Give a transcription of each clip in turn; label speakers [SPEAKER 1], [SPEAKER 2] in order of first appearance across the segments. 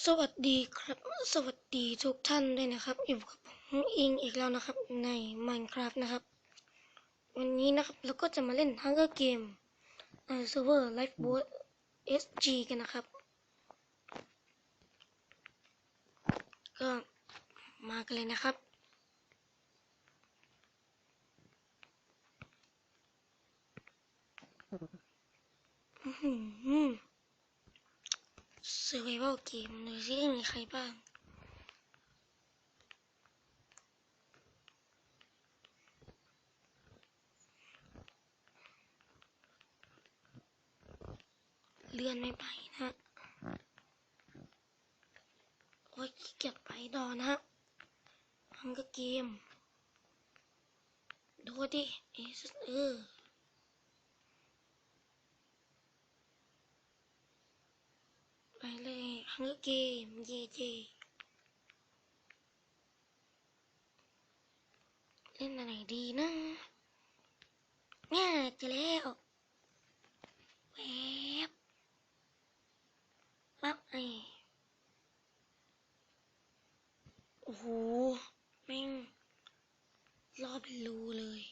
[SPEAKER 1] สวัสดีครับ สวัสดีทุกท่านด้วยนะครับ อยู่กับผมอิงอีกแล้วนะครับใน Minecraft นะครับ วันนี้นะครับเราก็จะมาเล่น Hunger Game เซิร์ฟเวอร์ Lifeboat SG กันนะครับ ก็มากันเลยนะครับ อื้อ หือ Survival Game ดูซิมีใครบ้าง เลื่อนไม่ไปนะฮะโอ้ยขี้เกียจไปดอนะฮะฮังก็เกม ดูดิเอสเออ ไป เลยฮังเกมเย่เย่เล่นอะไรดีนะเนี่ยจะแล้วแวบปั๊บไอโอ้โหแม่งรอบเป็นรูเลย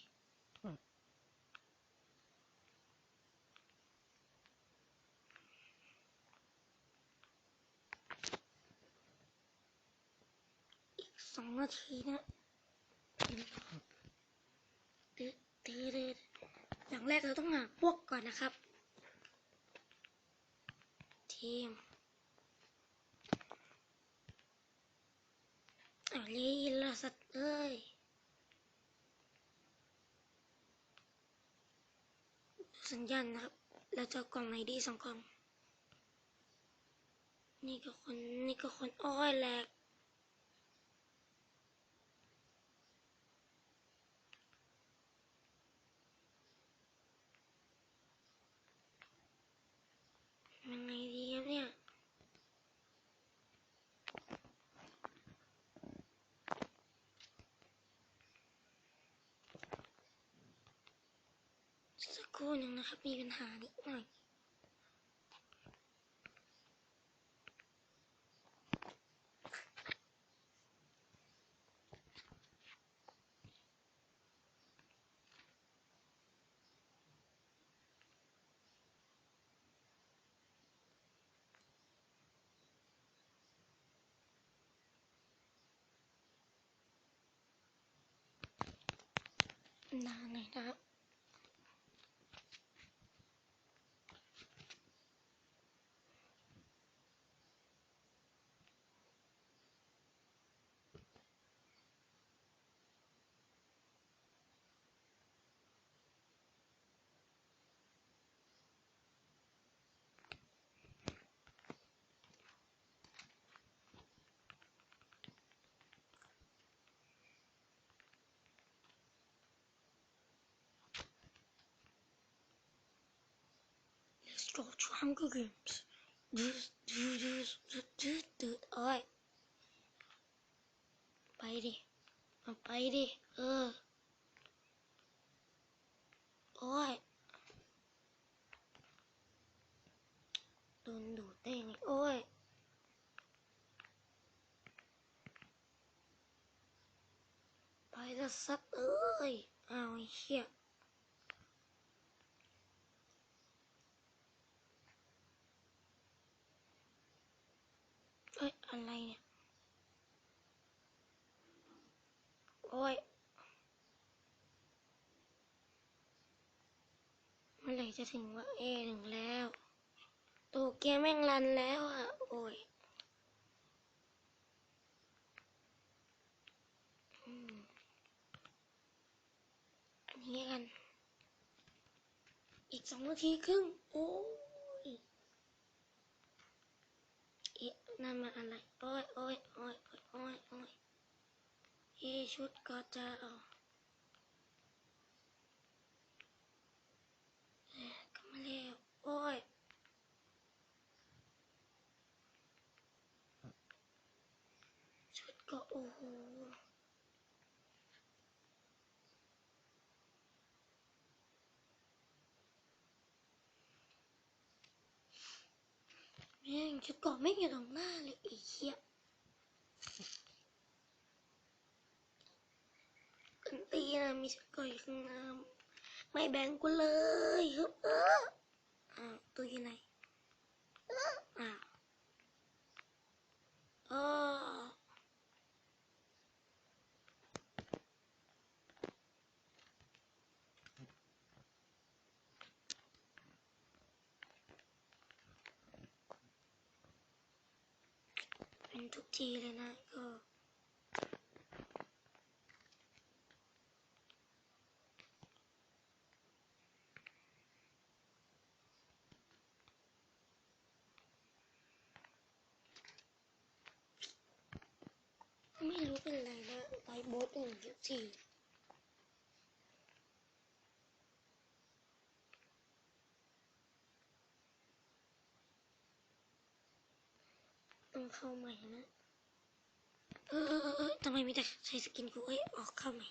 [SPEAKER 1] อีกสองนาทีนะตืดตืดตืดอย่างแรกเราต้องหาพวกก่อนนะครับ ทีมเอาลีละสัตว์เอ้ยสัญญาณนะครับ เราจะกล่องไหนดีสองกล่อง นี่ก็คน นี่ก็คนอ้อยแหลก ยังไงดีครับเนี่ย สัก คู่หนึ่งนะครับ มีปัญหานิดหน่อยนานหน่อยนะครับ Let's go to Hunger Games ดืดดืดดืดดืดดืดดืดโอ้ยไปดิเอาไปดิเออโอ้ยโดนดูดได้ไงโอ้ยไปละสัตว์เอ้ยเอาเหี้ย เอ้ย อะไรเนี่ย โอ้ย เมื่อไหร่ จะถึงว่าเอถึงแล้วตัวเกมแม่งรันแล้วอะ โอ้ยอันนี้กัน อีกสองนาทีครึ่ง โอ้ยเอ๊ะนั่นมันอะไร โอ้ยโอ้ยโอ้ยโอ้ยโอ้ยเอชุดก็จะเอาเอ๊ะกลับมาแล้วโอ้ย ชุดก็โอ้โหแม่ แม่ง ชุดเกาะไม่อยู่ตรงหน้าเลยไอ้เหี้ยกันตีนะมีชุดเกาะอยู่ข้างหน้าไม่แบ่งกูเลยฮึบเอออ้าวตัวอยู่ไหนเอออ้าวอ๋อ เป็น ทุกทีเลยนะก็ไม่รู้เป็นไรนะไลฟ์โบสหนึ่งทุกทีต้อง เข้าใหม่นะเออเออเออทำไมมีแต่ใช้สกินกูเอ้ยออกเข้าใหม่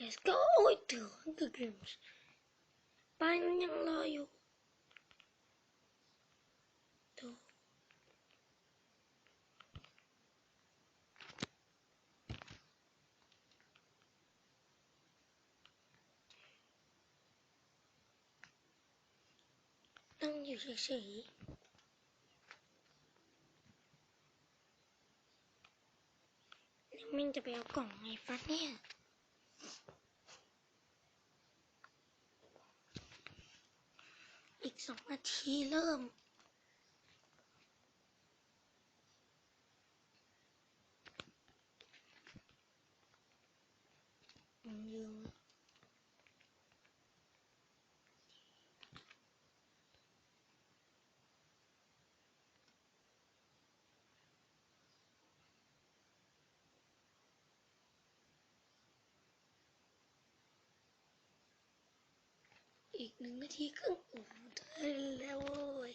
[SPEAKER 1] Let's go โอ้ยถึงถึงถึงป้ายมันยังรออยู่ดูนั่งอยู่เฉยๆแล้วมันจะไปเอากล่องไงฟัดเนี่ย อีก สองนาทีเริ่ม อืมลืม อีกหนึ่งนาทีครึ่งโอ้โหได้แล้วเว้ย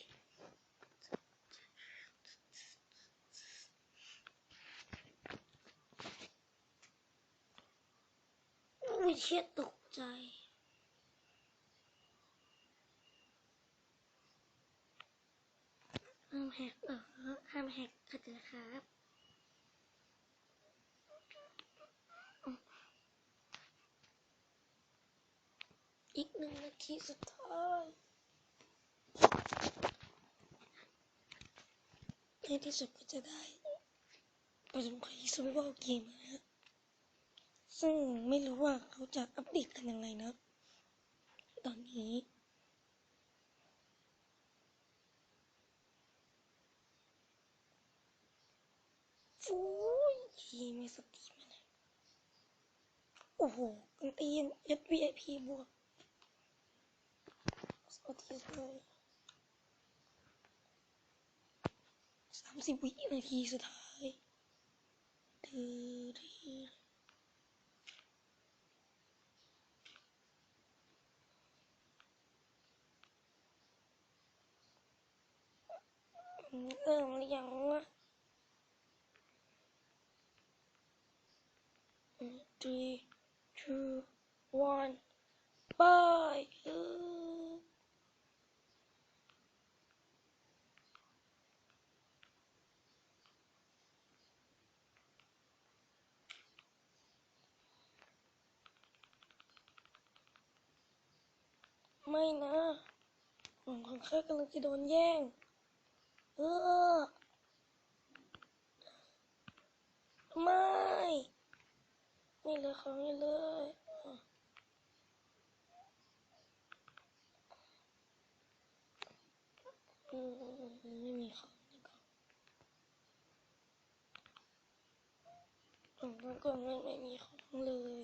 [SPEAKER 1] โอ้ยเชี่ยตกใจห้ามแฮกเออห้ามแฮกอาจจะครับ อีกหนึ่งนาทีสุดท้ายในที่สุดก็จะได้ประสบความสำเร็จเกมนะฮะซึ่งไม่รู้ว่าเขาจะอัปเดตกันยังไงนะ ตอนนี้โอ้ยไม่สติมันเลยโอ้โหกันตีนยัด VIP บวก สวัสดีเลยสามสิบวินาทีสุดท้ายดื้อดื้อเริ่มหรือยังวะ three, two, one, bye. เออ ไม่นะของของข้ากำลังจะโดนแย่ง เออ ไม่ ไม่เลยของนี่เลยอืมไม่มีของนี่ก็ของนั้นก็ไม่ไม่มีของเลย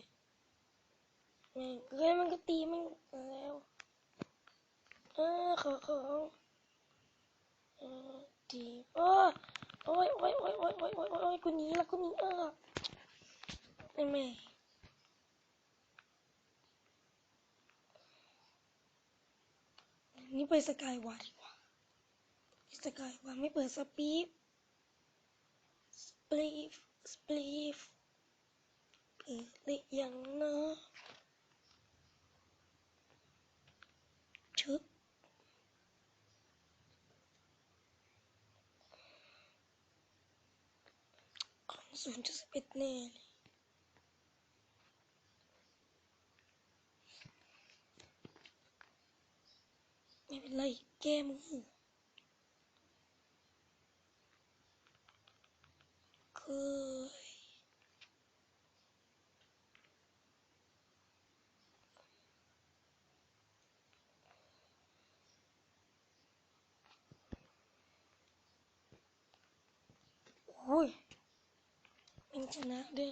[SPEAKER 1] แม่งเอ้ยมันก็ตีมันแล้ว ดีเออโอ้ยโอ้ยโอ้ยโอ้ยโอ้ยโอ้ยโอ้ยกูหนีละกูหนีเออไม่ไม่นี่ไปสกายวาดีกว่าสกายวาไม่เปิดสปีฟสปีฟสปีฟเปิดหรือยังนะ ศูนย์จุดสิบเอ็ดแน่เลยไม่เป็นไรแก้มือเคยโอ้ย มันชนะด้วย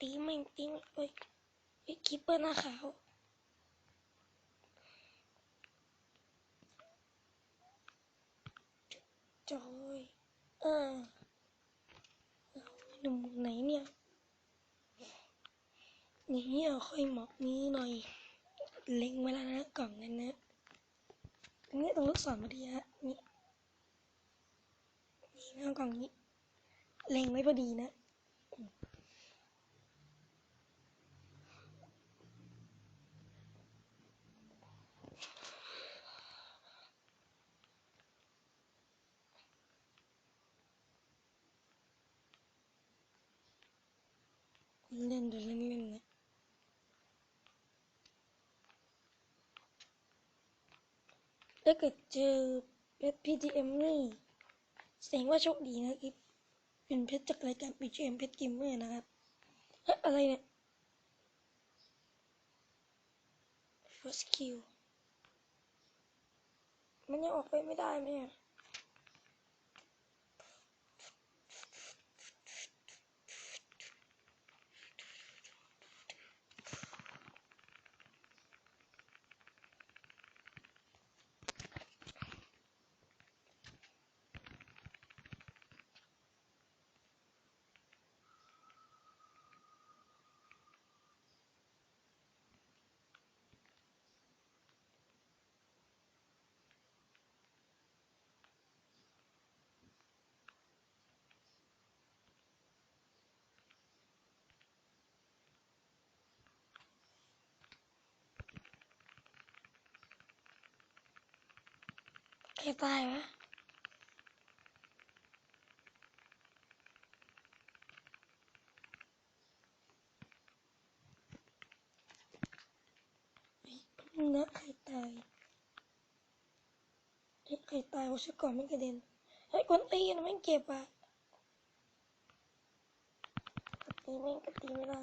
[SPEAKER 1] ตีแม่งตีแม่งไอ้คิปเปอร์หนุ่มไหนเนี่ยนี่เอาค่อยหมอกนี้หน่อย เล็งไว้แล้วนะกล่องนั้นนะนี่ตรงลูกศรพอดีฮะนี่นี่นะกล่องนี้ เล็งไว้พอดีนะ เล่นดี๋ยวเล่นเล่นนะถ้าเกิดเจอเพชร PTM นี่แสดงว่าโชคดีนะคลิปเป็นเพชรจากรายการ PTM เพชรเกมเมอร์นะครับเฮ้ยอะไรเนี่ย first kill มันยังออกไปไม่ได้ไหมอะ ใครตายวะเฮ้ยนะใครตายเฮ้ใครตายวะชื่อก่อนมันกระเด็นเฮ้คนตีนะม่งเก็บอะตีแม่งก็ตีไม่ได้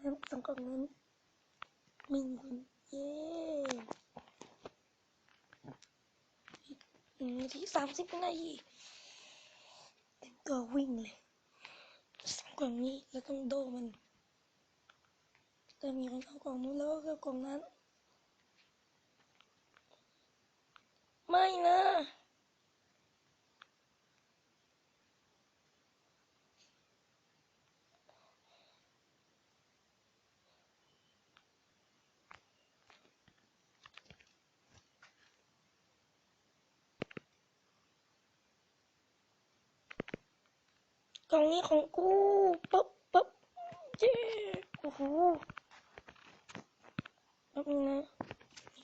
[SPEAKER 1] สองนั้นสองกล่องนั้นหนึ่งคนเย้หนึ่งนาทีสามสิบนาทีเต็มตัววิ่งเลยสองกล่องนี้แล้วต้องโดมันแต่มีคนเอากล่องนู้นแล้วก็เอากล่องนั้น ไม่นะ กล่องนี้ของกูปั๊บปั๊บเย้โอ้โหแป๊บนึงนะ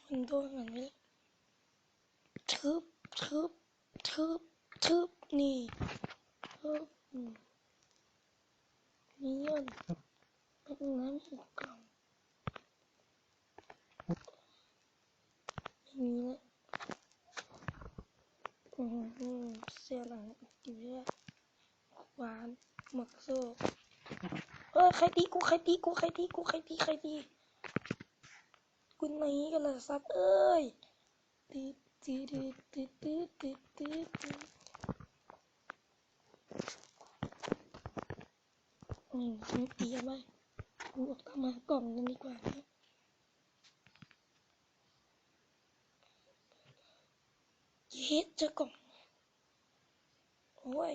[SPEAKER 1] มันโดนกันไปแล้ทึบทึบทึบทึบนี่ทึบนี่ยันแป๊บนึงนะมีกล่องไม่มีนะอืมเสียหลังอีกทีแล้ว หวานหมึกโซ่เออใครตีกูใครตีกูใครตีกูใครตีใครตีคุณไหนกันล่ะซับเอ้ยติดติดติดติดติดติดติดอืมเตรียมไว้กูออกตามากล่องกันดีกว่านะเย็ดเจอกล่องโอ้ย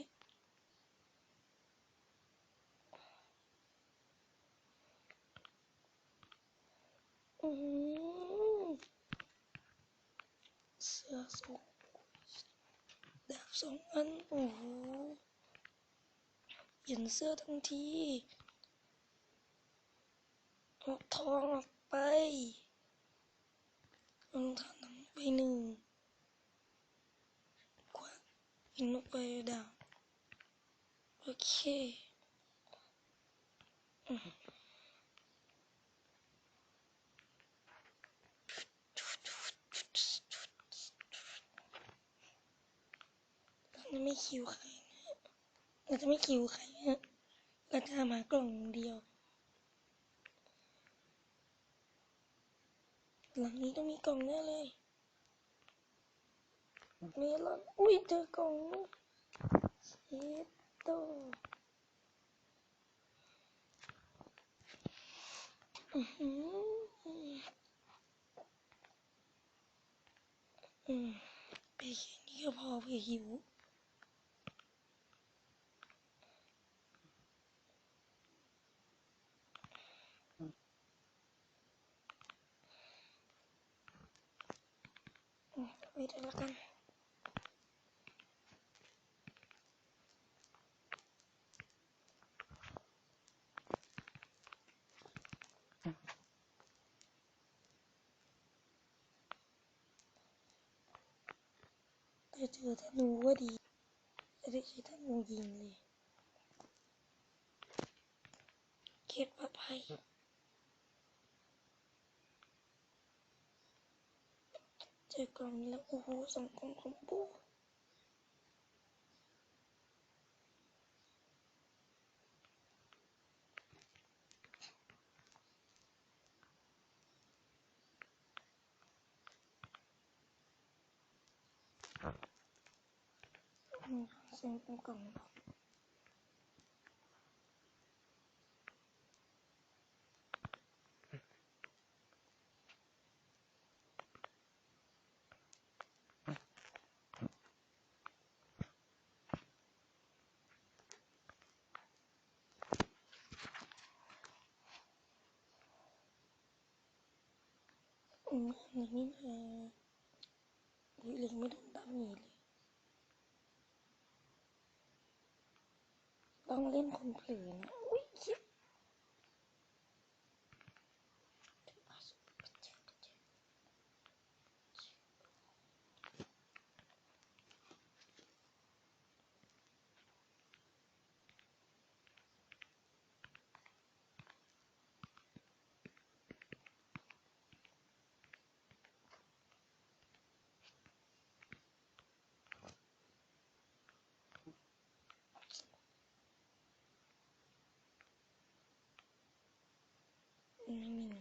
[SPEAKER 1] เสื้อสองดาบสองอัน โอ้โหเปลี่ยนเสื้อทั้งทีเอาทองออกไปรองเท้าหนังไปหนึ่งกวาดหินออกไปดาบโอเคอืม เราจะไม่ คิวใครเราจะไม่คิวใครนะเราจะมากล่องเดียว หลังนี้ต้องมีกล่องแน่เลยเมลอนอุ้ยเจอกล่องเชดโตอือหืออืมไปแค่นี้ก็พอเพื่อหิว อืมไว้เดี๋ยวละกัน แต่เจอธนูก็ดีจะได้ใช้ธนูยิงเลยเก็บปลอดภัย เจอกล่องนี้แล้วโอ้โห องกล่องคอมโบอืมเสียงเป็นกล่องอืมอันนี้อออุ้ยเล็งไม่โดนดาเมจเลยต้องเล่นคนผืนอุ้ยคิด ยไม่มีเงิ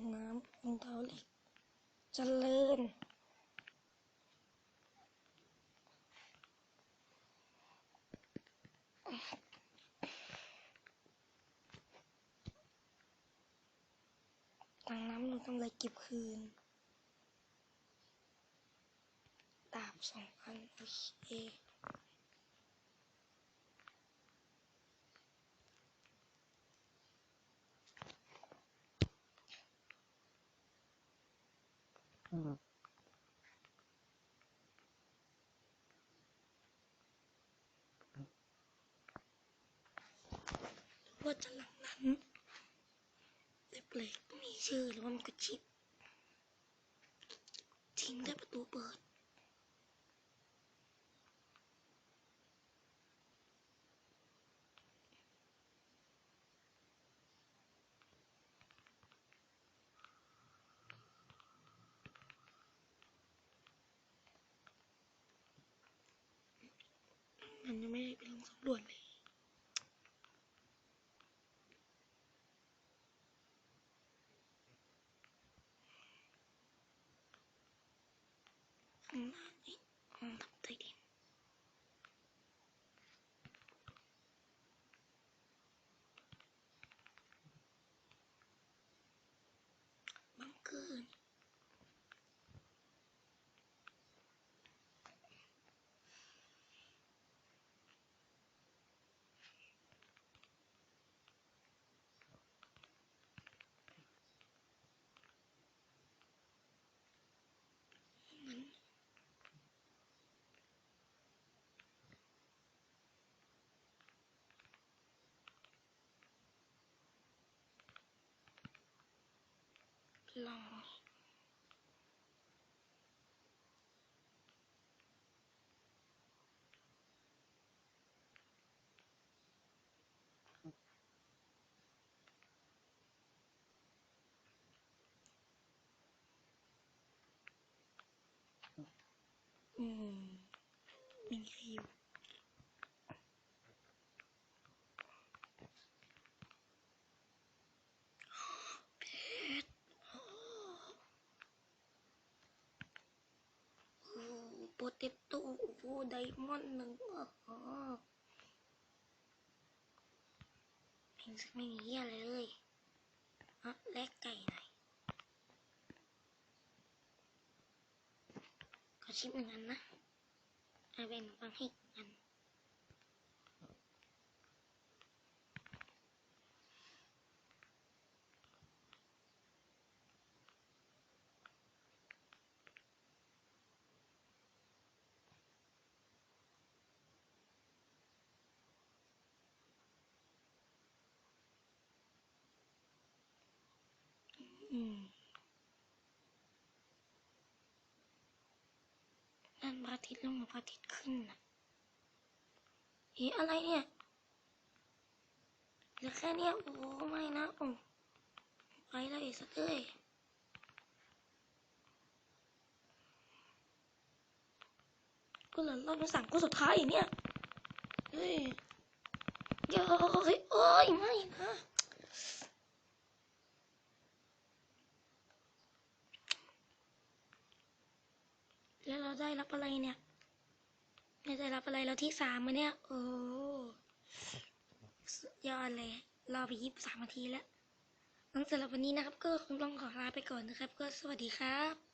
[SPEAKER 1] งน้ำรองเท้าเหล็กเจริญตังน้ำอะไรเก็บคืนดาบสองอันโอเค ว่าจะหลังนั้นเล็กเล็กมีชื่อหรือว่ามันก็ชิปทิ้งได้ประตูเปิด มัน ยังไม่ได้ไปลงสำรวจเลย ข้างหน้านี่ห้องทับใต้ดินบังเกอร์นี่มัน ลองอืมมีใครอยู่ โอ้โปเตโต้โอ้โหไดมอนด์หนึ่งอ๋อเพลงสักไม่มีเหี้ยอะไรเลยอะแลกไก่หน่อยขอชิมหนึ่งอันนะเอาเป็นฟังให้กอัน นั่นพระอาทิตย์ลงมาพระอาทิตย์ขึ้นนะเอ๊ะอะไรเนี่ยเหลือแค่เนี้ยโอ้ไม่นะโอ้ไปเลยสักเอ้ยก็เหลือรอบที่สามก็สุดท้ายอย่างเนี้ยเฮ้ยเดี๋ยวเฮ้ยโอ้ยไม่นะแล้วเราได้รับอะไรเนี่ยเราได้รับอะไรเรา ที่สามมาเนี่ย โอ้สุดยอดเลย รอไปยี่สิบสามนาทีแล้วงั้นสำหรับวันนี้นะครับ ก็คงต้องขอลาไปก่อนนะครับ ก็สวัสดีครับ